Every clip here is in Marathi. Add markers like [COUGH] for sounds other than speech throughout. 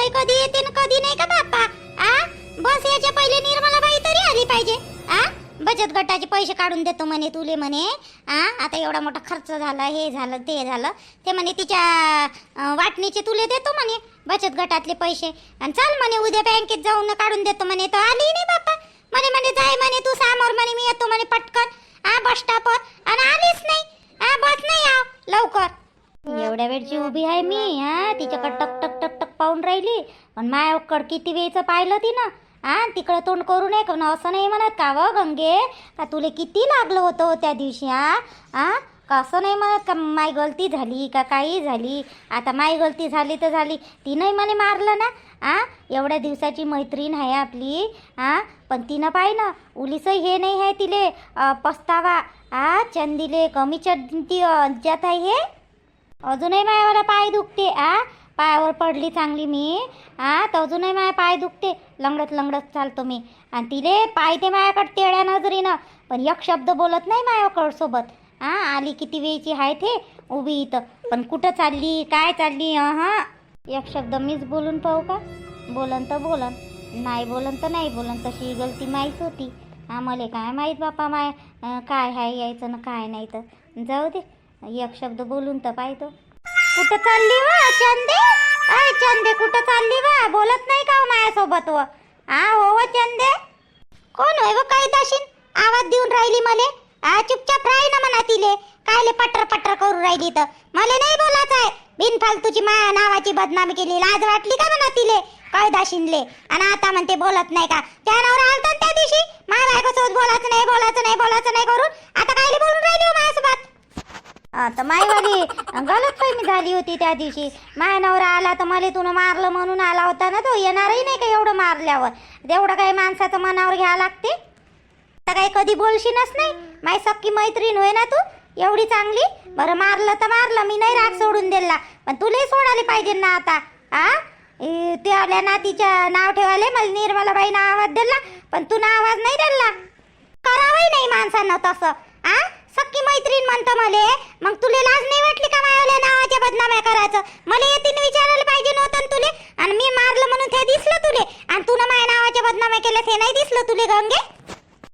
काही कधी येते ना कधी नाही का बाप्पा? आ? बस याच्या पहिले निर्मला बाई तरी आली पाहिजे. आ? बचत गटाचे पैसे काढून देतो म्हणे तुले म्हणे. आ? आता एवढा मोठा खर्च झाला हे झालं ते झालं. ते म्हणे तिच्या वाटणीचे तुले देतो म्हणे बचत गटातले पैसे. आणि चाल म्हणे उद्या बँकेत जाऊन काढून देतो म्हणे. तर आली नाही बाप्पा. म्हणे म्हणे जाय म्हणे तू समोर म्हणे मी येतो म्हणे पटकन. आ बस स्टॉपवर आणि आलीच नाही. आ बस नाही आव. लवकर. एवढ्या वेळची उभी आहे मी हा तिच्याकडे टक टक टक टक पाहून राहिली. पण मायाकड किती वेळचं पाहिलं तिनं? आ तिकडं तोंड करू नये का असं नाही म्हणत का व गंगे? का तुले किती लागलं होतं हो त्या दिवशी आ? आ? का असं नाही म्हणत का माय गलती झाली का काही झाली? आता माय गलती झाली तर झाली. तिनंही मला मारलं ना आ? एवढ्या दिवसाची मैत्रीण आहे आपली आ? पण तिनं पाय ना उलीसही हे नाही आहे तिले पस्तावा. आ चंदीले कमी चंदी जात आहे हे? अजूनही मायावाला पाय दुखते आ? पायावर पडली चांगली मी. आ तर अजूनही माझ्या पाय दुखते. लंगडत लंगडत चालतो मी. आणि तिले पाय ते माझ्याकडे तेड्या नजरीनं. पण एक शब्द बोलत नाही माझ्याकडं सोबत आ आली किती वेळची आहे ते? उभी इथं. पण कुठं चालली? काय चालली? हा एक शब्द मीच बोलून पाहू का? बोलन तर बोलन. नाही बोलन तर नाही बोलन. तशी गलती माहीत होती. आम्हाला काय माहीत बापा माय? काय आहे यायचं ना काय नाही तर. जाऊ दे. एक शब्द बोलून तर पाहतो. कुठं चालली वा चंदे? अय चंदे कुठं चालली वा? बोलत नाही का हो माझ्यासोबत व? आ हो व चंदे? कोण होय व काय दाशीन आवाज देऊन राहिली मले? आ चुपचाप राही ना म्हणा तिले. कायले पटर पटर करू राहिली तर मला नाही बोलायचं आहे बिनफालतूची माया नावाची बदनामी केली. लाज वाटली का म्हणा तिले? काय दाशिनले आणि आता म्हणते बोलत नाही का? त्या नवरा आलता त्या दिवशी? माय बायकोसोबत बोलायचं नाही बोलायचं नाही बोलायचं नाही करून? आता कायले बोलून राहिली हो माझ्यासोबत? आता माईवाली गलत फहमी झाली होती त्या दिवशी. माय नवरा आला तर मला तुनं मारलं म्हणून आला होता ना तो. येणारही नाही का एवढं मारल्यावर? तेवढं काही माणसाचं मनावर घ्यावं लागते. आता काही कधी बोलशीनच नाही. माय सक्की मैत्रीण होय ना तू? एवढी चांगली? बरं मारलं तर मारलं. मी नाही राग सोडून दिला. पण तुलाही सोडायला पाहिजे ना आता. आ ते आल्या ना तिच्या नाव ठेवाले मला निर्मलाबाईनं आवाज दिला पण तू आवाज नाही दिला. करावंही नाही माणसानं तसं. आ पक्की मैत्रीण म्हणतं मले. मग तुले लाज नाही वाटली का मायावल्या नावाच्या बदनाम्या करायचं? मला येतीन विचारायला पाहिजे नव्हतं तुले. आणि मी मारलं म्हणून ते दिसलं तुले. आणि तू माझ्या नावाच्या बदनाम्या केल्या हे नाही दिसलं तुले गंगे?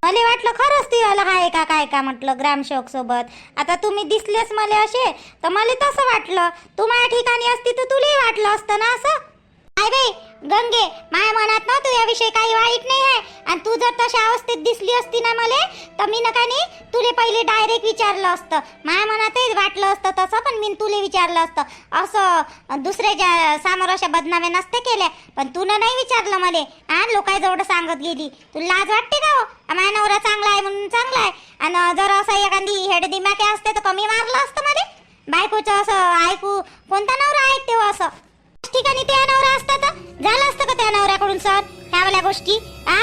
मला वाटलं खरंच ती आला आहे का काय का म्हटलं ग्रामसेवक सोबत. आता तुम्ही दिसलेच मला असे. तर मला तसं वाटलं. तू माझ्या ठिकाणी असती तर तुलाही वाटलं असतं ना असं? काय बाई गंगे माय मनात ना तू याविषयी काही वाईट नाही आहे. आणि तू जर तशा अवस्थेत दिसली असती ना मला तर मी नका नाही तुले पहिले डायरेक्ट विचारलं असतं. माझ्या मनातही वाटलं असतं तसं पण मी तुले विचारलं असतं. असं दुसऱ्याच्या समोर अशा बदनाम्या नसते केल्या पण तू नाही विचारलं मला. हा लोकांजवळ सांगत गेली तुला लाज वाटते का हो? माय नवरा चांगला आहे म्हणून चांगला आहे. आणि जर असं एखादी हेड दिमाके असते तर कमी मारलं असतं मला. बायकोचं असं ऐकू कोणता नवरा ऐकते हो असं? ठिकाणी त्या नवरा असता तर झालं असतं का त्या नवऱ्याकडून सर ह्यावाल्या गोष्टी आ?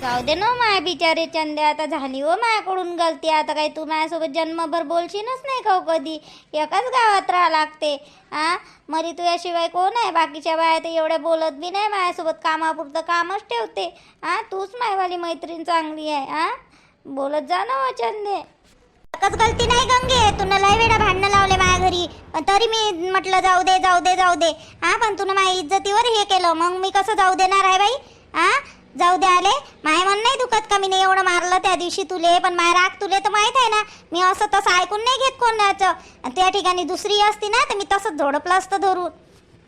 जाऊ दे ना हो माय बिचारे चंदे आता झाली हो माझ्याकडून गलती. आता काही तू माझ्यासोबत जन्मभर बोलशीनच नाही का हो कधी? एकाच गावात राहा लागते आ? मरी तुझ्याशिवाय कोण आहे? बाकीच्या बाया तर एवढ्या बोलत बी नाही माझ्यासोबत कामापुरतं कामच ठेवते आ? तूच मायवाली मैत्रीण चांगली आहे आ? बोलत जा ना हो चंदे. कच गलती नाही गंगे. तुला लय वेळा भांडणं लावले माझ्या घरी. तरी मी म्हटलं जाऊ दे जाऊ दे जाऊ दे. हा पण तुला माझ्या इज्जतीवर हे केलं. मग मी कसं जाऊ देणार आहे बाई? हा? जाऊ दे आले. माय मन नाही दुखत का? मी नाही एवढं मारलं त्या दिवशी तुले पण माय राग तुले तर माहीत आहे ना. मी असं तसं ऐकून नाही घेत कोणाचं. त्या ठिकाणी दुसरी असती ना तर मी तसंच झोडपलं असतं धरून.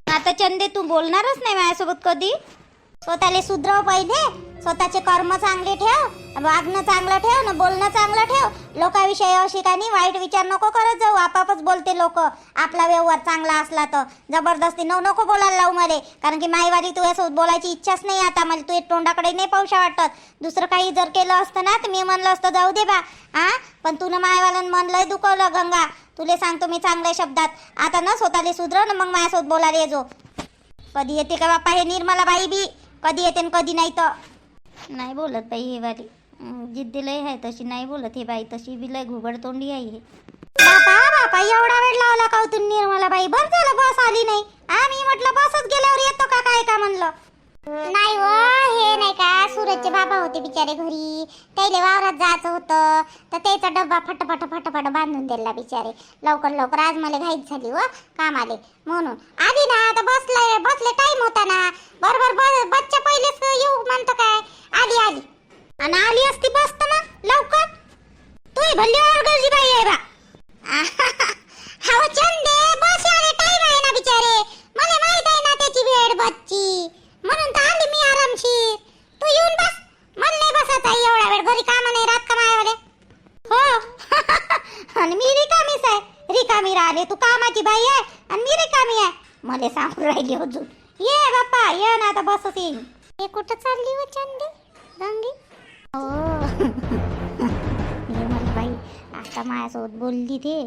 आता चंदे तू बोलणारच नाही माझ्यासोबत कधी? स्वतःला सुधरव पहिले स्वतःचे कर्म चांगले ठेव वागणं चांगलं ठेव ना बोलणं चांगलं ठेव. लोकाविषयी अशी काही वाईट विचार नको करत जाऊ आपापच बोलते लोक. आपला व्यवहार चांगला असला तर. जबरदस्ती नऊ नको बोलायला लावू मला. कारण की माईवाली तुझ्यासोबत बोलायची इच्छाच नाही आता मला. तू तोंडाकडे नाही पावशा वाटत. दुसरं काही जर केलं असतं ना तर मी म्हणलं असतं जाऊ दे बा. हा पण तुनं मायवाल्यानं म्हणलंय दुखवलं गंगा. तुले सांगतो मी चांगल्या शब्दात. आता ना स्वतःला सुधरव ना मग माझ्यासोबत बोलायला येजो कधी येते का बाप्पा हे निर्मला बाई बी? कधी येते न कधी नाही तर. नाही बोलत बाई हे वाली. जिद्दी लय आहे तशी नाही बोलत हे बाई तशी. बी लय घुबड तोंडी आहे हे. बापा बापा एवढा वेळ लावला का हो तू निर्मला बाई? बरं झालं बस आली नाही. आम्ही म्हटलं बसच गेल्यावर येतो का काय का म्हणलं. नाही व हे नाही का सूरजचे बाबा होते बिचारे घरी. त्याला वावरात जायचं होतं. तर त्याचा डब्बा फटाफट फटाफट बांधून दिला बिचारे. लवकर लवकर. आज मला घाईत झाली व काम आले. म्हणून. आधी ना आता बसलाय बसले टाइम होता ना. बरोबर बच्चा पहिलेच येऊ म्हणतो काय? आली आली आणि आली असती बसत ना लवकर. तू भल्ली गर्जी बाई आहे बा. [LAUGHS] हा चंदे बस आले टाइम आहे ना बिचारे. मला माहीत आहे ना त्याची वेळ बच्ची म्हणून तर आली मी आरामशीर. तू येऊन बस. मला नाही बसत आहे एवढा वेळ. घरी कामं नाही राहत. हो. [LAUGHS] आणि मी रिकामीच आहे. रिकामी राहिले तू कामाची बाई आहे आणि मी रिकामी आहे. मला सांगून राहिली अजून. ये बाप्पा ये ना आता बसत येईन हे कुठं चालली हो चंदी? रंगी? हो. [LAUGHS] मला बाई आता माझ्यासोबत बोलली ते.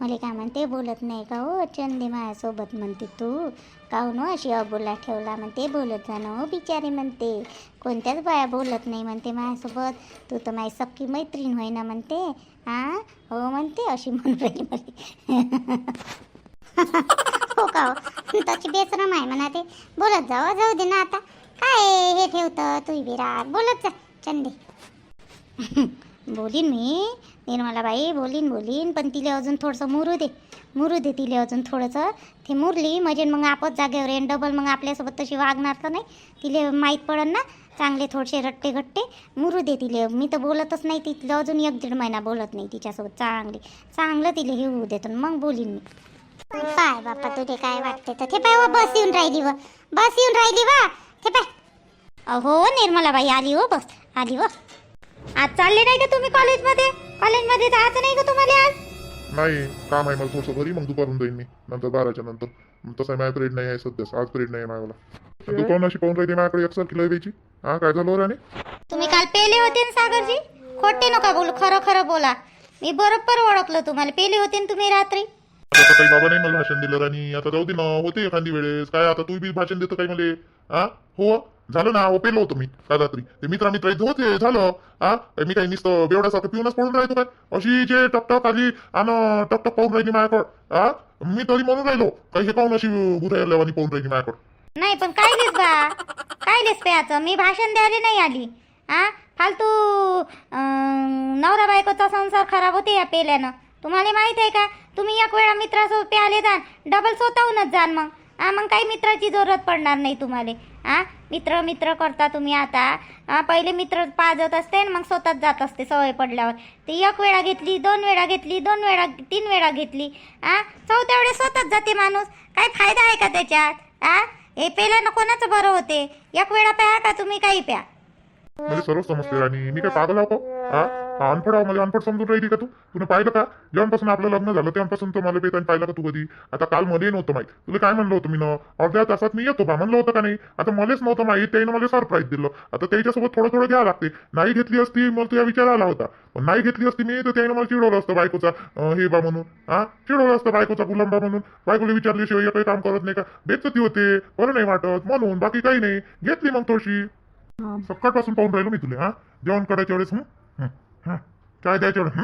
मला काय म्हणते बोलत नाही का हो? चंदे माझ्यासोबत म्हणते तू. काहून हो अशी अबोला ठेवला म्हणते बोलत जा हो बिचारी म्हणते. कोणत्याच बाया बोलत नाही म्हणते माझ्यासोबत तू तर माझी सक्की मैत्रीण होय ना म्हणते. हां हो म्हणते अशी म्हणून राहिली मला. हो का हो? त्याची बेसरम आहे म्हणा ते बोलत जाऊ हो, जाऊ दे ना आता. काय हे ठेवतं? तू विराट बोलत जा चंदे. बोलीन मी. निर्मलाबाई बोलीन बोलीन पण तिले अजून थोडंसं मुरू दे. मुरू दे तिले अजून थोडंसं. ते मुरली म्हणजे मग आपच जागेवर येईन. डबल मग आपल्यासोबत तशी वागणार तर नाही. तिले माहीत पडन ना चांगले थोडेसे रट्टे घट्टे. मुरू दे तिले. मी तर बोलतच नाही तिथलं. अजून एक दीड महिना बोलत नाही तिच्यासोबत. चांगले. चांगलं तिले हे होऊ देतो. मग बोलीन मी. पाय बाप्पा तुझे काय वाटते तर. ते पाय व बस येऊन राहिली व. बस येऊन राहिली वा. ते पाय. हो निर्मलाबाई आली हो बस. आली व. आज चालले नाही का तुम्ही कॉलेजमध्ये कॉलेजमध्ये जायचं नाही का तुम्हाला आज? नाही काम आहे मला थोडंसं घरी मग दुपारून जाईन मी. नंतर बाराच्या नंतर. तसं आहे माझ्या पिरियड नाही आहे सध्या आज पिरियड नाही आहे माझ्याला दुकान अशी पाहून राहिली माझ्याकडे एकसार किलो द्यायची हा काय झालं राणे? तुम्ही काल पेले होते ना सागरजी? खोटे नका बोलू खरं खरं बोला. मी बरोबर ओळखलं तुम्हाला. पेले होते ना तुम्ही रात्री? आता काही बाबा नाही मला भाषण दिलं राणी. आता जाऊ दे ना होते एखादी वेळेस. काय आता तू बी भाषण देतो काही मले? हा? हो? झालं ना हो पेलो होतो मी काल रात्री. ते मित्रा मित्र इथं होते झालं. हा मी काही नुसतं बेवड्यासारखं पिऊनच पडून राहतो काय? अशी जे टकटक आली आणि टकटक पाहून राहिली माझ्याकडं. हा मी तरी म्हणून राहिलो काही हे पाहून अशी बुरायला पाहून राहिली माझ्याकडं? नाही पण काय लिस बा? काय लिस प्याचं मी भाषण द्यायला नाही आली. आ? फालतू अं, नवरा बायकोचा संसार खराब होते या पेल्यानं. तुम्हाला माहीत आहे का? तुम्ही एक वेळा मित्रासोबत प्याले जाण डबल स्वतःहूनच जाण मग. हा मग काही मित्राची जरूरत पडणार नाही तुम्हाला. हा मित्र मित्र करता तुम्ही आता. पहिले मित्र पाजत असते आणि मग स्वतःच जात असते सवय पडल्यावर. ती एक वेळा घेतली दोन वेळा घेतली दोन वेळा तीन वेळा घेतली. आ चौथ्या वेळेस स्वतःच जाते माणूस. काय फायदा आहे का त्याच्यात? आ हे पेल्यानं कोणाचं बरं होते? एक वेळा प्या का तुम्ही काही प्या? म्हणजे सर्व समजते आणि मी काय पागल आहो का? हा, अनपड आहो मला अनपड समजून राहिली का तू? तुला पाहिलं का? जेव्हापासून आपलं लग्न झालं तेव्हापासून तर मला पेतानी पाहिलं का तू कधी? आता काल मध्ये नव्हतं माहीत. तुला काय म्हणलं होतं मी न अर्ध्या तासात मी येतो बा म्हणलं होतं का नाही? आता मलाच नव्हतं माहीत त्याने मला सरप्राईज दिलं. आता त्याच्यासोबत थोडं थोडं घ्यावं लागते नाही घेतली असती मग तुझ्या विचार आला होता. पण नाही घेतली असती मी तर त्याने मला चिडवलं असतं बायकोचा. हे बा म्हणून हा? चिडवलं असतं बायकोचा गुलांबा म्हणून. बायकोला विचारल्याशिवाय काही काम करत नाही का? बेचती होते बरं नाही वाटत म्हणून बाकी काही नाही. घेतली मग थोडीशी सकाळपासून पाहून राहिलो मी तुला हा? जेवण करायच्या वेळेस हं? हं, काय द्यायच्या वेळेस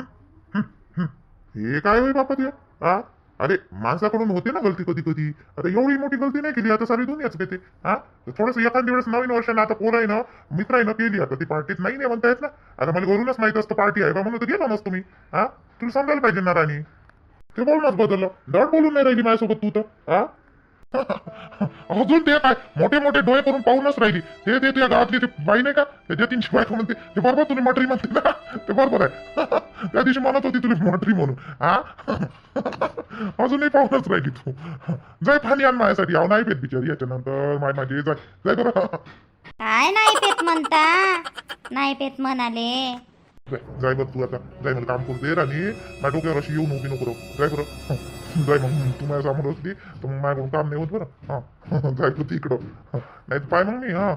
हे? काय होई बापा ते? हा अरे माणसाकडून होते ना गलती कधी कधी? आता एवढी मोठी गलती नाही केली आता सारी दुनियाच घेते हा थोडस एखाद्या वेळेस नवीन वर्षानं आता पोर आहे ना मित्र आहे ना केली आता ती पार्टीत. नाही नाही म्हणता येत ना. आता मला घरूनच माहीत असतं पार्टी आहे बा म्हणून तर गेलो नसतो मी. हा तुला समजायला पाहिजे ना राणी. ते बोलणंच बदललं. धड बोलून नाही राहिली माझ्यासोबत तू तर. हा [LAUGHS] अजून ते काय? मोठे मोठे डोळे करून पाहूनच राहिली. ते ते तुझ्या गावातली ते बाई नाही का? ते जतीनची बायको म्हणते ते. बरोबर तुला मटरी म्हणते ना? [LAUGHS] ते बरोबर आहे. [LAUGHS] त्या दिवशी म्हणत होती तुला मटरी म्हणून. हा अजूनही पाहूनच राहिली तू. जाय पाणी आण माझ्यासाठी. आव नाही पेत बिचारी. याच्यानंतर माय माझी जाय. जाय बरं काय नाही पेत म्हणता? नाही पेत म्हणाले. जाय बरं तू आता. जाय मला काम करू दे आणि माझ्या डोक्यावर अशी येऊन उभी नको. जाय बरं. [LAUGHS] जाय मग तू माझ्यासमोर असली तर मग माझ्याकडून काम नाही होत बरं. हां. [LAUGHS] जाय तू तिकडं. नाही तर पाय मग मी हां.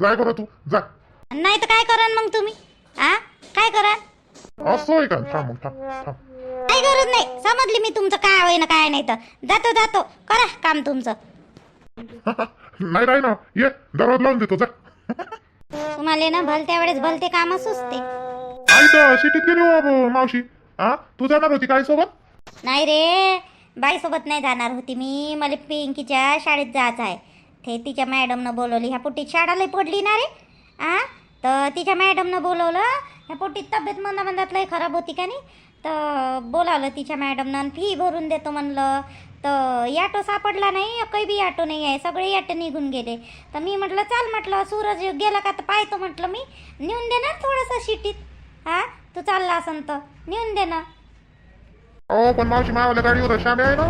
जाय बरं तू जाय नाही तर काय कराल मग तुम्ही? आ? काय कराल? असं आहे का? थांब मग थांब थांब. काही गरज नाही. समजली मी तुमचं काय होईना काय नाही तर. जातो जातो. करा काम तुमचं. [LAUGHS] नाही राही ना. ये दरवाज लावून देतो जा. तुम्हाला ना भलत्या वेळेस भलते काम सुचते. आई तर शिटीत गेली हो मावशी. हा तू जाणार होती काय सोबत? नाही रे बाईसोबत नाही जाणार होती मी. मला पिंकीच्या शाळेत जायचं आहे. ते तिच्या मॅडमनं बोलवली ह्या पोटीत शाळा लई पडली ना रे. आ? तर तिच्या मॅडमनं बोलवलं ह्या पोटीत तब्येत मंदा मंदात लई खराब होती का नाही? तर बोलावलं तिच्या मॅडमनं फी भरून देतो म्हणलं. तर याटो सापडला नाही काही बी ॲटो नाही आहे. सगळे याटो निघून गेले. तर मी म्हटलं चाल म्हटलं सूरज गेला का तर पाहतो म्हटलं मी. नेऊन दे ना थोडंसं शिटीत. हा तू चालला असन तर. नेऊन दे ना. अहो पण मावशी मावाल्या गाडीवर श्याम्या आहे ना?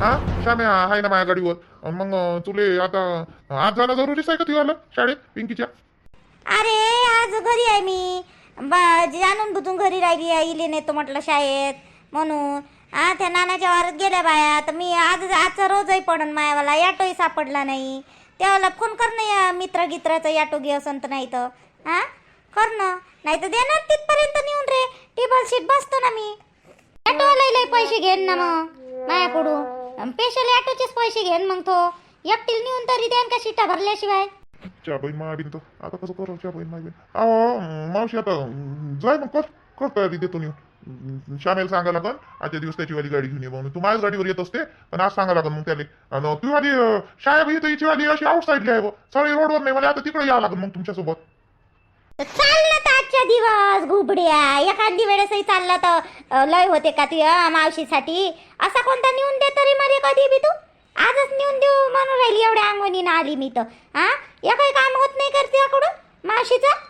हा? श्याम्या आहे ना माझ्या गाडीवर. अन मग तुले आता आज जाणं जरुरीच आहे का शाळेत पिंकीच्या? अरे आज घरी आहे मी. बा जाणून बुजून घरी राहिली आहे इले नेतो म्हटलं शाळेत म्हणून. हा त्या नानाच्या वारात गेल्या बाया. तर मी आज आजचा रोजही पडन मायावाला याटोही सापडला नाही. त्याला फोन कर ना या मित्र गित्राचा याटो घे असं तर नाही तर. हा? कर ना. नाही तर देणार तिथपर्यंत नेऊन रे. टेबल शीट बसतो ना मी. ऑटोवाला लय पैसे घेईन ना मग. मायाकडून स्पेशल ऑटोचेच पैसे घेईन मग तो. एकटील नेऊन तरी द्यान का शिटा भरल्याशिवाय? च्या बहीण मायाबीन तर. आता कसं करू च्या बहीण मायाबीन अहो मावशी आता जाय मग कर. कर तयारी देतो नेऊन. श्यामेला सांगा लागन आजच्या दिवस त्याची वाली गाडी घेऊन ये म्हणून. तू माझ्याच गाडीवर येत असते आणि आज सांगा लागन मग त्याला. आणि तू वाली अं, शाळा बी इथं हिची वाली अशी आउट साईडली आहे बुवा. सगळी रोडवर नाही मला आता तिकडे यावं लागन मग तुमच्यासोबत. चाल ना आजच्या दिवस घुबड्या. एखादी वेळेसही चालला तर लय होते का तुझ्या मावशीसाठी? असा कोणता नेऊन दे तरी मध्ये कधी बी तू. आजच नेऊन देऊ म्हणून राहिली एवढ्या अंगवणीनं आली मी तर. हा? या काही काम होत नाही करते याकडून मावशीचं?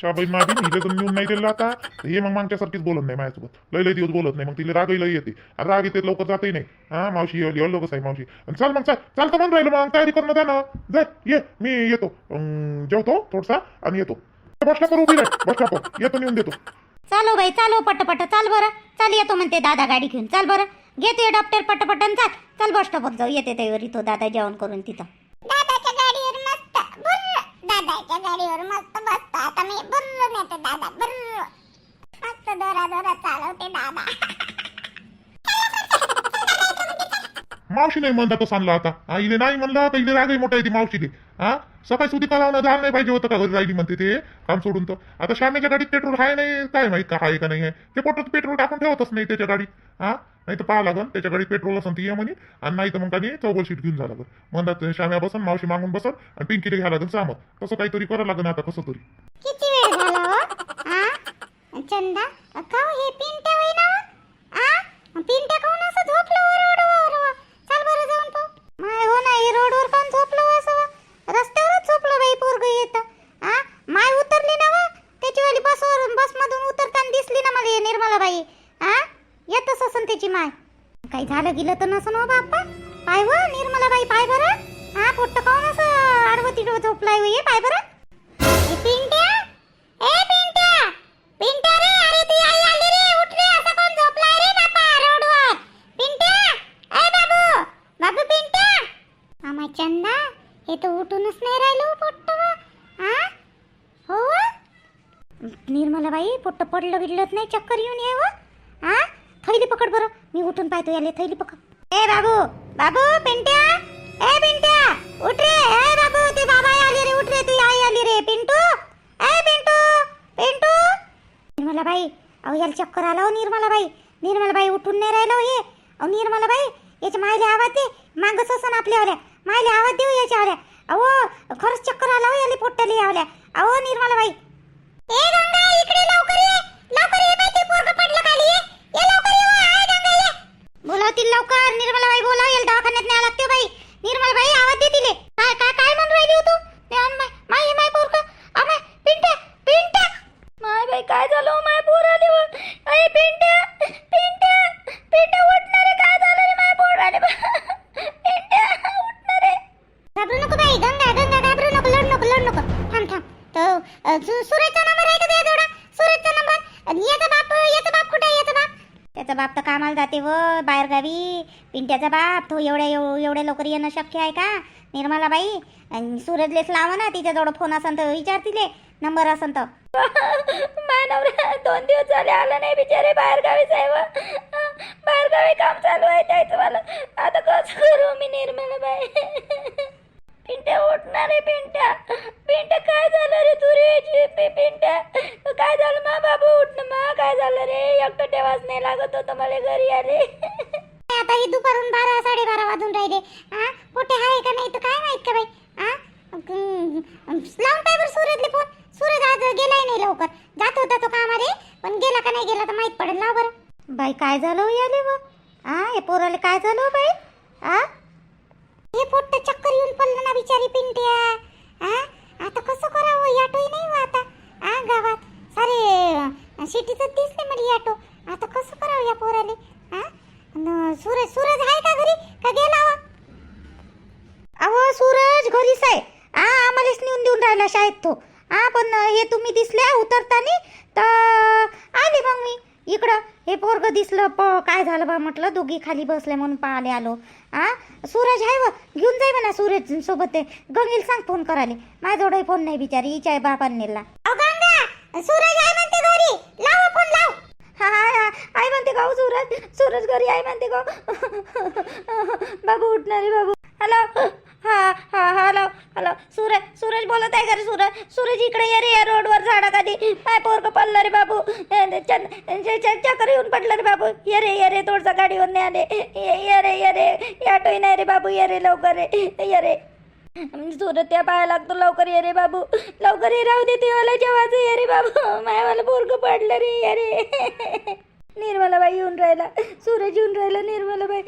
च्या बहीण हिला जर नेऊन नाही दिलं आता. तर हे मग मागच्यासारखीच बोलत नाही माझ्यासोबत. लय लय दिवस बोलत नाही. मग तिला रागही लय येते. आता राग येते लवकर जातही नाही. हा मावशी येऊ येऊ लोकच आहे मावशी. चल मग चल. चालतं म्हणून राहिलं मग. तयारी करणं द्या ना. जाय ये. मी येतो. जेवतो थोडसा आणि येतो. बस स्टॉपवर उभी राह. बस स्टॉपवर येतो नेऊन देतो. चालो बाई चालो पटपट. चाल बरं. चाल येतो म्हणते दादा गाडी घेऊन. चाल बरं. घेते डॉक्टर पटपट आणि चाल. चल बस स्टॉपवर जाऊ. येते त्यावर तो दादा जेवण करून तिथं. दादाच्या गाडीवर मस्त. बुर्र. दादाच्या गाडीवर मस्त बसतो. आता मी बुर्र नेते दादा. बुर्र. मस्त दोरा दोरा चालवते दादा. [LAUGHS] मावशी नाही म्हणता तो सांगला आता हा इले नाही म्हणलं तर इले रागही मोठा येते मावशीले. हा? सकाळी सुधी कलावणं झालं नाही पाहिजे होतं का घरी राहिली म्हणते ते? काम सोडून तर. आता श्यामेच्या गाडीत पेट्रोल आहे नाही काय माहीत का आहे का नाही आहे? ते पोटात पेट्रोल टाकून ठेवतच नाही त्याच्या गाडीत. हा? नाही तर पाहा लागन त्याच्या गाडीत पेट्रोल असेल ती ये म्हणे. आणि नाही तर मग काही चौबल शीट घेऊन जा लागन. म्हणतात श्याम्या बसन मावशी मागून बसन आणि पिंकीला घ्या लागन सामत तसं काहीतरी करावं लागन आता कसं तरी. किती वेळ झाला हो? चंदा का हो हे पिंट्या होईना हो? आ पिंट्या काऊन असं झोपलं वर रोडवर चल बरं जाऊन पाहू माय हो ना हे रोडवर कोण झोपलं हो असं रस्त्यावरच झोपलं बाई पोरग येत हा माय उतरली ना व त्याचीवाली बसवर बसमधून उतरताना दिसली ना मला हे निर्मलाबाई हा येतच असन त्याची माय काही तर नसन हो बाप्पा. पाय व निर्मलाबाई पाय बरं. हा पोट्ट काऊन असं आडवं तिडवं झोपलाय हो ये पाय बरं. पिंट्या. ए पिंट्या. पिंट्या रे अरे ती आई आली रे उठ रे असा कोण झोपलाय रे रोडवर. पिंट्या. ए बाबू. बाबू पिंट्या. चंदा हे तर उठूनच नाही राहिलो हो पोट्ट हा हो निर्मलाबाई पोट्ट पडलं बिडलत नाही चक्कर येऊन ये व. हा थैली पकड बरं. मी उठून पाहतो याले थैली पकड. ए बाबू बाबू पिंट्या. ए पिंट्या उठ रे. ए बाबू ते बाबा आली रे उठ रे ती आई आली रे. पिंटू ए पिंटू पिंटू. निर्मला बाई अहो याला चक्कर आला हो निर्मला बाई निर्मला बाई उठून नाही राहिलो हो हे अहो निर्मला बाई याच्या मायले आवाज दे. मागच असं आपल्या आल्या मायले आवाज देऊ याच्या आल्या अहो खरंच चक्कर आला हो याले पोट्टाली आवल्या अहो निर्मला बाई ए गंगा इकडे लवकर ये लवकर ये बाई ते पोरग पडलं खाली ये ये लवकर ये व, आहे गंगा ये बोलावतील लवकर. निर्मला बाई बोला येईल दवाखान्यात न्यावं लागते बाई. निर्मलाबाई आवाज दे तिले. काय काय काय म्हणून राहिली हो तू? माय माय हे माय पोरग. अमाय पिंट्या पिंट्या. माय बाई काय झालं हो, माय पोर आले अरे अय पिंट्या पिंट्या पिंट्या उठणार काय झालं रे माय पोर आले पिंट्या उठणार. घाबरू नको बाई गंगा गंगा घाबरू नको लढ नको लढ नको. थांब थांब. तो सुरेचा सु- सुरेशचा नंबर आहे का तुझ्या जोडा सुरेशचा नंबर अ, याचा बाप याचा बाप कुठे आहे याचा बाप त्याचा बाप तर कामाला जाते व बाहेरगावी पिंट्याचा बाप तो एवढ्या एव- एवढ्या लवकर येणं शक्य आहे का? निर्मलाबाई आणि सूरजलेच लावा ना तिच्याजवळ फोन असन तर विचार तिले नंबर असन तर. [LAUGHS] नवरा दोन दिवस झाले आला नाही बिचारे बाहेरगावी साहेब. बाहेरगावी काम चालू आहे त्याचं मला आता कसं करू मी निर्मलाबाई? [LAUGHS] पिंट्या उठणार आहे पिंट्या पिंट्या काय झालं रे तुरीची रे पिंट्या काय झालं मा बाबू उठणं मा काय झालं रे एकटं ठेवाच नाही लागत होतं मला घरी आले आता ही दुपारून बारा साडेबारा वाजून राहिले हा कुठे आहे का नाही तर काय माहीत का बाई हा अं, लावून पाय बरं सूरजले फोन सूरज आज गेलाय नाही लवकर जात होता तो कामारे पण गेला का नाही गेला तर माहीत पडेल लाव बरं बाई काय झालं हो याले व आ हे पोराले काय झालं हो बाई आ हे पोट्ट चक्कर येऊन पडलं ना बिचारी पिंट्या हा आता कसं करावं याटोही नाही हो आता हा गावात सारे सिटीचं दिसले मला याटो आता कसं करावं या पोराले? हा सूरज सूरज आहे का घरी? का गेला हो? अहो सूरज घरीच आहे. आ आम्हालाच नेऊन देऊन राहिला शाळेत तो. हा पण हे तुम्ही दिसल्या उतरतानी तर आले मग मी. इकडं हे पोरग दिसलं प काय झालं बा म्हटलं दोघी खाली बसले म्हणून पाहाले आलो. आ सूरज आहे व घेऊन जाई म्हणा सूरज सोबत ते. गंगील सांग फोन करायले. माझ्याजवळ फोन नाही बिचारी हिच्या बापांनी नेला. सूरज आहे म्हणते घरी. लाव फोन लाव. हा हा आई म्हणते का हो सूरज. सूरज घरी आहे म्हणते का बाबू उठणारे बाबू. हॅलो. हा हा हॅलो. हॅलो. सूरज सूरज बोलत आहे का रे सूरज? सूरज इकडे ये रे या रोडवर झाडा खाली पाय पोरग पडलं रे बाबू. चक्कर येऊन पडलं रे बाबू. ये रे ये रे थोडसा गाडीवर नाही आले ये ये रे ये रे. ऑटोही नाही रे बाबू. ये रे लवकर रे ये रे. म्हणजे त्या पाया लागतो लवकर ये रे बाबू. लवकर ये राहू दे तेवाला जेवायचं ये रे बाबू. मला पोरग पडलं रे ये रे. निर्मलाबाई येऊन राहिला. सूरज येऊन राहिला निर्मलाबाई.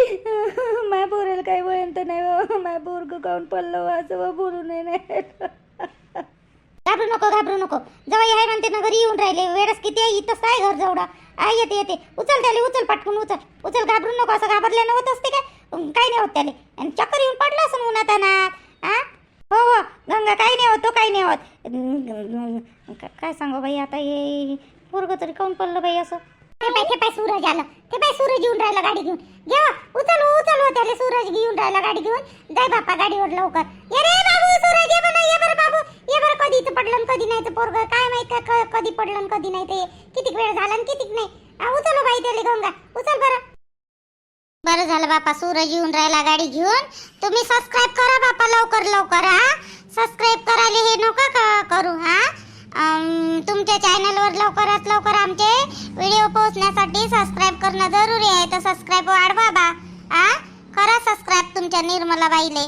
माय पोरेला काही वयन तर नाही हो. माय पोरग काऊन पडलं हो, असं हो बोलू नये नाही घाबरू नको घाबरू नको. जवळ आहे म्हणते ना घरी येऊन राहिले. वेळच किती आहे? इथंच आहे घर जवळ. आहे येते येते. उचल त्याले उचल पटकून उचल. उचल घाबरू नको. असं घाबरल्यानं होत असते काय? काही नाही होत त्याले. आणि चक्कर येऊन पडलं असं उन्हात हो हो. गंगा काही नाही होत तो काही नाही होत. काय सांगू बाई आता हे पोरग तरी काऊन पडलं बाई असं? ते पाय ते पाय सूरज आलं. ते पाय सूरज येऊन राहिला गाडी घेऊन. घे उचल उचल हो त्याला सूरज घेऊन राहिला गाडी घेऊन. जाय बापा गाडीवर लवकर. ये रे बाबू सूरज ये बरं ये बरं बाबू. ये बरं कधी इथं पडलं कधी नाही तर पोरग. काय माहीत का क- कधी पडलं कधी नाही ते. कितीक वेळ झाला कितीक नाही. उचल बाई त्याला गंगा. उचल बरं. बरं झालं बापा सूरज येऊन राहिला गाडी घेऊन. तुम्ही सबस्क्राईब करा बापा लवकर लवकर हा. सबस्क्राईब करायला हे नका करू हा? तुमच्या चॅनलवर लवकरात लवकर आमचे व्हिडिओ पोहोचण्यासाठी सबस्क्राईब करणं जरुरी आहे. तर सबस्क्राईब वाढवा बा हा. करा सबस्क्राईब तुमच्या निर्मला बाईले